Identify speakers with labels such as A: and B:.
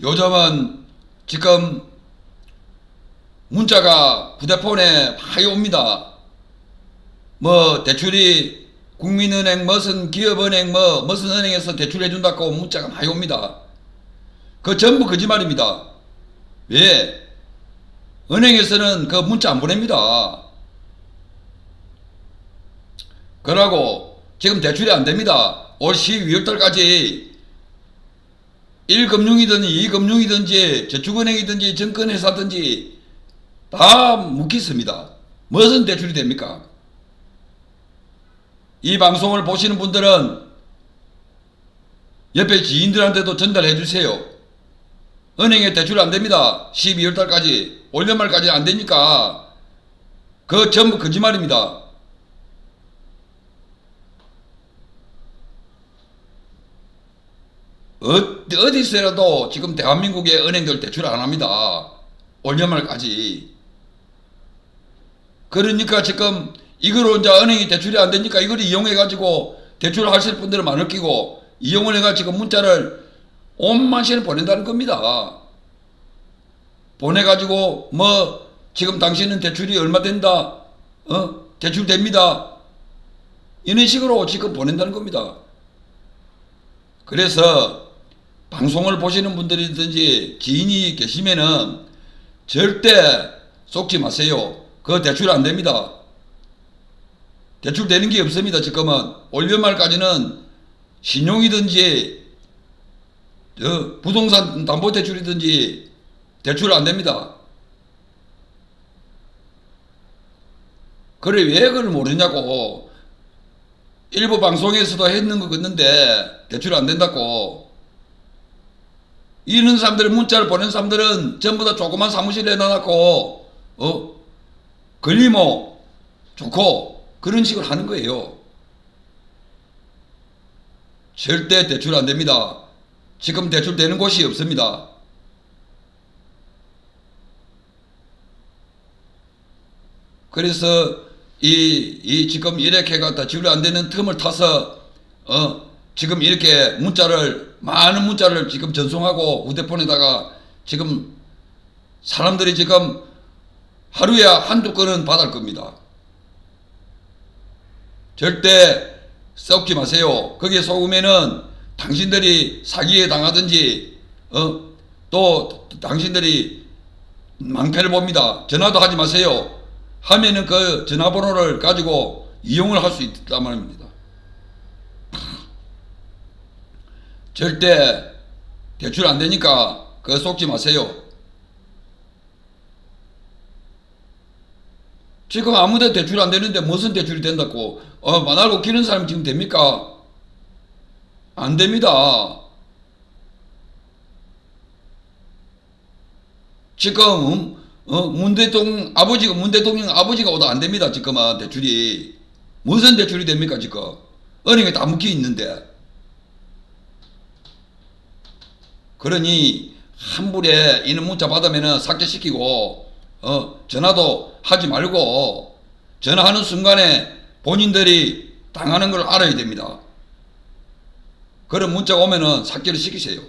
A: 요즘은 지금 문자가 휴대폰에 많이 옵니다. 뭐 대출이 국민은행 무슨 기업은행 뭐 무슨 은행에서 대출해 준다고 문자가 많이 옵니다. 그 전부 거짓말입니다. 왜? 은행에서는 그 문자 안 보냅니다. 그러고 지금 대출이 안 됩니다. 올 12월 달까지 1금융이든 2금융이든지 저축은행이든지 증권회사든지 다 묵히습니다. 무슨 대출이 됩니까? 이 방송을 보시는 분들은 옆에 지인들한테도 전달해 주세요. 은행에 대출 안 됩니다. 12월 달까지 올연말까지 안 되니까 그 전부 거짓말입니다. 어, 어디서라도 지금 대한민국의 은행들 대출 안 합니다. 올 연말까지. 그러니까 지금 이거로 이제 은행이 대출이 안 되니까 이걸 이용해 가지고 대출을 하실 분들은 많을 끼고 이용을 해가 지고 문자를 온만시를 보낸다는 겁니다. 보내가지고 뭐 지금 당신은 대출이 얼마 된다, 어 대출 됩니다. 이런 식으로 지금 보낸다는 겁니다. 그래서 방송을 보시는 분들이든지 지인이 계시면은 절대 속지 마세요. 그 대출 안 됩니다. 대출 되는 게 없습니다. 지금은 올 연말까지는 신용이든지 저 부동산 담보 대출이든지 대출 안 됩니다. 그래 왜 그걸 모르냐고 일부 방송에서도 했는 거 같는데 대출 안 된다고 이런 사람들 문자를 보낸 사람들은 전부 다 조그만 사무실에 놔놓고 어 걸리면 좋고 그런 식으로 하는 거예요. 절대 대출 안 됩니다. 지금 대출 되는 곳이 없습니다. 그래서 이, 이 지금 이렇게 갖다 지불이 안 되는 틈을 타서 어 지금 이렇게 문자를 많은 문자를 지금 전송하고 휴대폰에다가 지금 사람들이 지금 하루에 한두 건은 받을 겁니다. 절대 썩지 마세요. 거기에 속으면은 당신들이 사기에 당하든지 어? 또 당신들이 망패를 봅니다. 전화도 하지 마세요. 하면은 그 전화번호를 가지고 이용을 할 수 있단 말입니다. 절대 대출 안 되니까 그거 속지 마세요. 지금 아무데 대출 안 되는데 무슨 대출이 된다고 어 만알고 기는 사람 지금 됩니까? 안 됩니다. 지금 어, 문 대통령 아버지가 문 대통령 아버지가 오도 안 됩니다. 지금은 대출이 무슨 대출이 됩니까 지금 은행에 다 묶여 있는데 그러니 한불에 이런 문자 받으면은 삭제시키고 어 전화도 하지 말고 전화하는 순간에 본인들이 당하는 걸 알아야 됩니다. 그런 문자가 오면은 삭제를 시키세요.